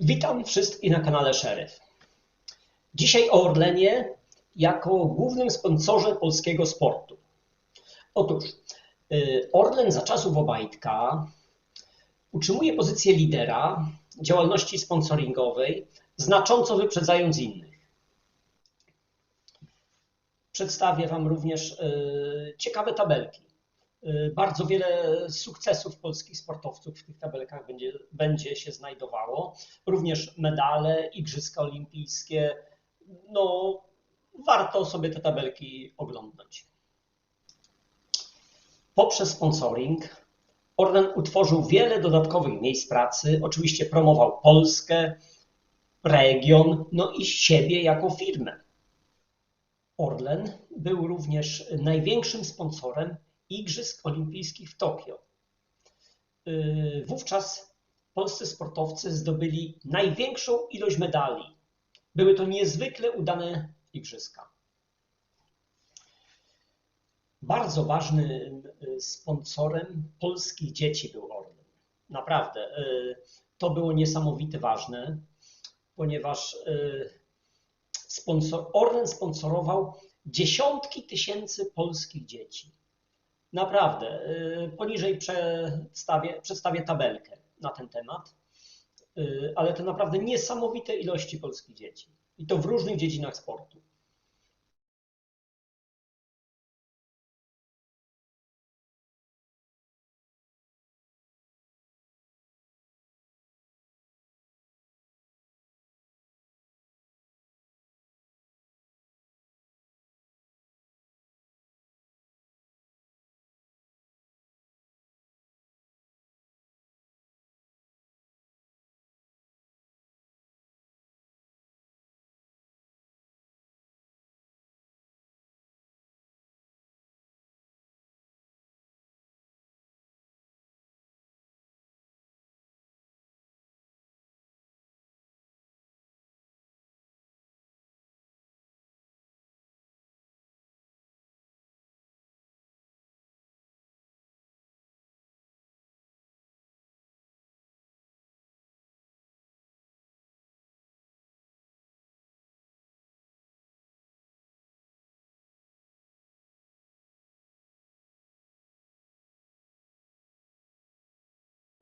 Witam wszystkich na kanale Szeryf. Dzisiaj o Orlenie jako głównym sponsorze polskiego sportu. Otóż y, Orlen za czasów Obajtka utrzymuje pozycję lidera działalności sponsoringowej, znacząco wyprzedzając innych. Przedstawię Wam również y, ciekawe tabelki. Y, Bardzo wiele sukcesów polskich sportowców w tych tabelkach będzie, będzie się znajdowało. Również medale, Igrzyska Olimpijskie. No, warto sobie te tabelki oglądać. Poprzez sponsoring Orlen utworzył wiele dodatkowych miejsc pracy. Oczywiście promował Polskę, region, no i siebie jako firmę. Orlen był również największym sponsorem Igrzysk Olimpijskich w Tokio. Yy, Wówczas polscy sportowcy zdobyli największą ilość medali. Były to niezwykle udane igrzyska. Bardzo ważnym yy, sponsorem polskich dzieci był Orlen. Naprawdę, yy, to było niesamowite ważne, ponieważ sponsor, Orlen sponsorował dziesiątki tysięcy polskich dzieci. Naprawdę, y, poniżej przedstawię, przedstawię tabelkę na ten temat, Y, ale to naprawdę niesamowite ilości polskich dzieci i to w różnych dziedzinach sportu.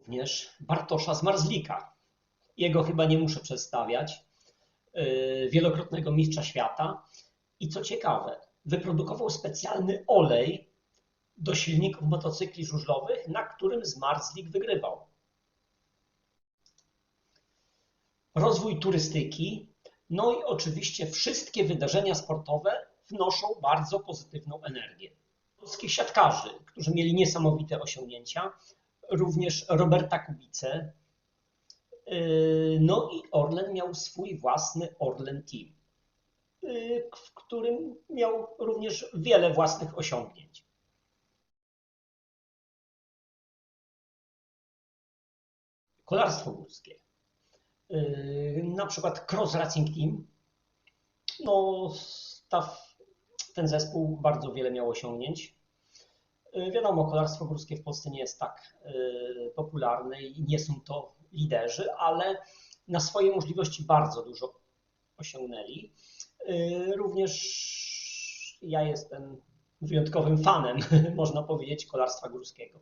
Również Bartosza Zmarzlika. Jego chyba nie muszę przedstawiać. Yy, Wielokrotnego mistrza świata. I co ciekawe, wyprodukował specjalny olej do silników motocykli żużlowych, na którym Zmarzlik wygrywał. Rozwój turystyki, no i oczywiście wszystkie wydarzenia sportowe wnoszą bardzo pozytywną energię. Polskich siatkarzy, którzy mieli niesamowite osiągnięcia, również Roberta Kubice. Yy, No i Orlen miał swój własny Orlen Team, yy, w którym miał również wiele własnych osiągnięć. Kolarstwo górskie. Yy, Na przykład Cross Racing Team. No, ta, ten zespół bardzo wiele miał osiągnięć. Yy, Wiadomo, kolarstwo górskie w Polsce nie jest tak yy, popularne i nie są to liderzy, ale na swoje możliwości bardzo dużo osiągnęli. Yy, Również ja jestem wyjątkowym fanem, można powiedzieć, kolarstwa górskiego.